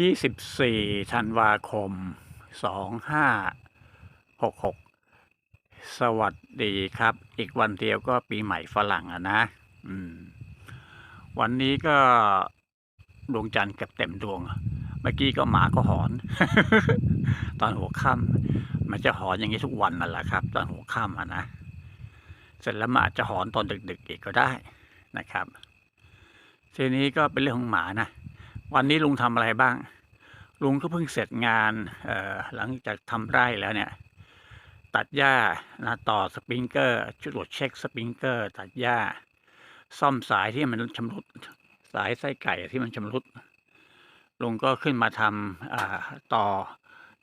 ยี่สิบสี่ธันวาคมสองห้าหกหกสวัสดีครับ อีกวันเดียวก็ปีใหม่ฝรั่งอะนะวันนี้ก็ดวงจันทร์เกือบเต็มดวง เมื่อกี้ก็หมาก็หอน ตอนหัวค่ำมันจะหอนอย่างนี้ทุกวันนั่นแหละครับ ตอนหัวค่ำอะนะ เสร็จแล้วมันอาจจะหอนตอนดึก ๆ อีกก็ได้นะครับ ทีนี้ก็เป็นเรื่องของหมานะ วันนี้ลุงทำอะไรบ้าง ลุงก็เพิ่งเสร็จงานอหลังจากทำไร่แล้วเนี่ย ตัดหญ้านะต่อสปริงเกอร์ชุดตรวจเช็คสปริงเกอร์ ตัดหญ้า ซ่อมสายที่มันชำรุดสายไส้ไก่ที่มันชำรุด ลุงก็ขึ้นมาทำต่อ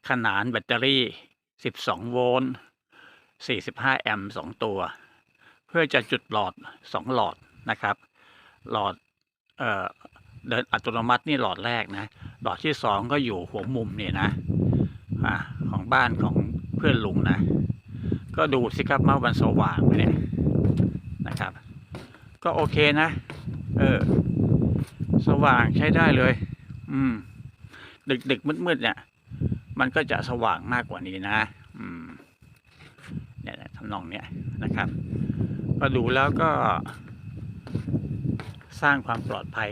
ขนานแบตเตอรี่ 12 โวลต์ 45 แอมป์สองตัว เพื่อจะจุดหลอด 2 หลอดนะครับ หลอดเอ่อ เดินอัตโนมัตินี่หลอดแรกนะหลอดที่สองก็อยู่หัวมุมนี่นะอ่าของบ้านของเพื่อนลุงนะ ก็ดูสิครับว่ามันสว่างไหมเนี่ยนะครับ ก็โอเคนะ เออ สว่างใช้ได้เลย อืม ดึกดึกมืดมืดๆเนี่ย มันก็จะสว่างมากกว่านี้นะ อืมเนี่ยทำนองเนี้ยนะครับ ก็ดูแล้วก็สร้างความปลอดภัย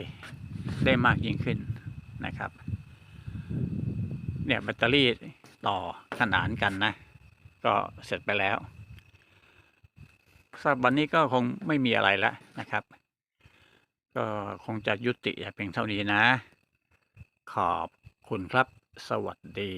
ได้มากยิ่งขึ้นนะครับ เนี่ยแบตเตอรี่ต่อขนานกันนะ ก็เสร็จไปแล้วสำหรับวันนี้ก็คงไม่มีอะไรแล้วนะครับ ก็คงจะยุติแต่เพียงเท่านี้นะ ขอบคุณครับ สวัสดี